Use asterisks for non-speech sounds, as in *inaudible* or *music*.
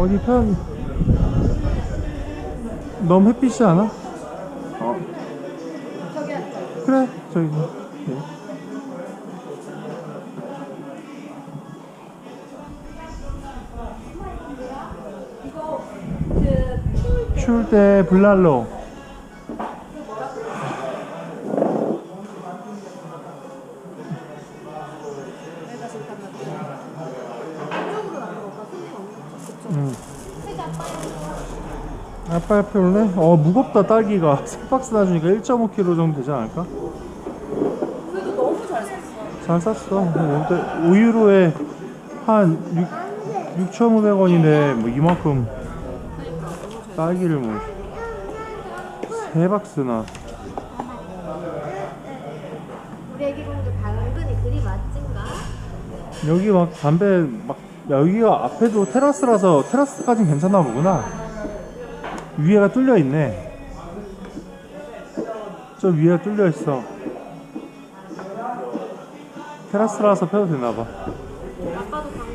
어디 편 너무 햇빛이 않아? 어 저기. 그래 저기 네. 이거 그 추울 때 추울 때 블랄로 거. 그쪽. 음. 아빠 옆에 올래? 어 무겁다 딸기가 *laughs* 3박스 놔주니까 1.5kg 정도 되지 않을까? 그래도 너무 잘 샀어. 잘 샀어 5유로에 한 6, 6,500원인데 뭐 이만큼. 딸기를 뭐 3박스나 우리 애기 공주 당근이 그리 맛진가? 여기 막 담배 막 여기가 앞에도 테라스라서 테라스까진 괜찮나 보구나. 위에가 뚫려 있네. 저 위에가 뚫려 있어. 테라스라서 펴도 되나 봐